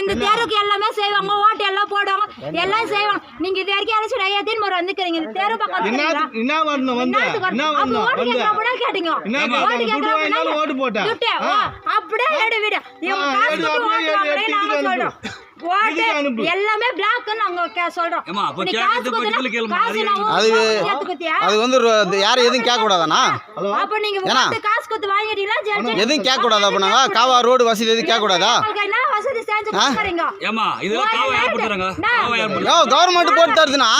இந்த தெருவுக்கு எல்லாமே செய்வாங்க ஓட்டு எல்லாம் போடுவாங்க எல்லாம் செய்வாங்க. நீங்க இது வரைக்கும் எலெக்ஷன் ஐயாத்தின் முறை வந்துக்கிறீங்க. இந்த தெரு பக்கம் என்ன வரணும் வந்து. அப்ப ஓட்டு கூட கேட்டீங்க. ஓட்டு கேட்டாங்க? கேட்கறா துட்டு வாங்கினாலும் கூட ஓட்டு அப்படியே எடு விடு. இவங்க காசு ஓட்டு நாங்க சொல்றோம். எல்லாமே நாங்க சொல்றோம். அப்ப அது- அது- வந்து யாரும் எதுவும் அப்ப நீங்க காசு கொடுத்து வாங்கிட்டீங்களா? ஜெயிச்சு- எதுவும் கேட்கக்கூடாதா அப்போ நாங்கள் காவா ரோடு வசதி எதுவும் கேட்கக்கூடாதா? உங்களுக்கு ஏமா இதெல்லாம் காவா யார் போட்டுறாங்க? காவா யார் யோ போட்டுறாங்க கவர்மெண்ட் போட்டு தருதுண்ணா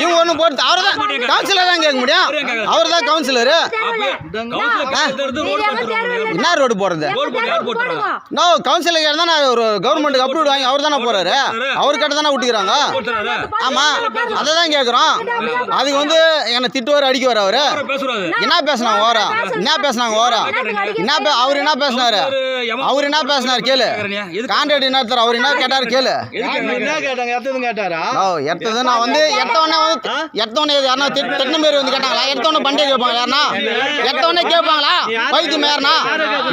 இவங்க ஒன்றும் போட்டு அவர் தான் கவுன்சிலர் தான் கேட்க முடியும். அவர் தான் கவுன்சிலரு கவுன்சிலர் என்ன ரோடு போடுறது? எங்க போட்டு யார் கவுன்சிலர் தான் நான் ஒரு கவர்மெண்ட்டுக்கு அப்ரூவ் வாங்கி அவர் தானே போறாரு? அவர் கிட்ட தானே விட்டுக்கிறாங்க ஆமா அதை தான் கேட்குறோம் அதுக்கு வந்து என்னை திட்டுவார் அடிக்குவார் அவரு. என்ன பேசுனாங்க ஓரா என்ன பேசுனாங்க ஓரா என்ன பே- அவர் என்ன பேசினாரு? அவர் என்ன பேசினாரு? கேளு. கான்ட்ராக்ட் என்ன எடுத்தாரு அவர் என்ன கேட்டாரு? கேளு. யாரு என்ன கேட்டாங்க? எத்ததும் கேட்டாரா? ஓ எடுத்தது நான் வந்து எடுத்தவொடனே வந்து எடுத்தவொடனே யாருன்னா திட்- திட்டின பேர் வந்து கேட்டாங்களா? எடுத்தவொடனே பண்டிகை கேட்பாங்க யாருன்னா? எடுத்தவொடனே கேட்பாங்களா? பைத்தியம் யாருனா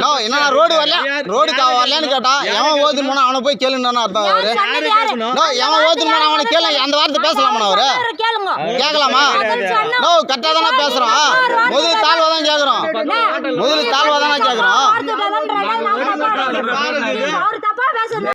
நோ என்ன ரோடு வரல? ரோடு வரலன்னு கேட்டா எவன் ஓதுன்னு போனா அவனை போய் கேளுன்னு அர்த்தம் அவரு. யார் யாரு? நோ எவன் ஓதுன்னு போனா அவனை கேளு. அந்த வார்த்தை பேசலாமா அவரு? அவரை கேளுங்க. கேட்கலாமா நோ கரெக்டாக தானே பேசுறோம் முதல்ல தாழ்வா தான் கேட்குறோம் முதல்ல தாழ்வா தானே கேட்குறோம் அவர் தப்பா பேசுறது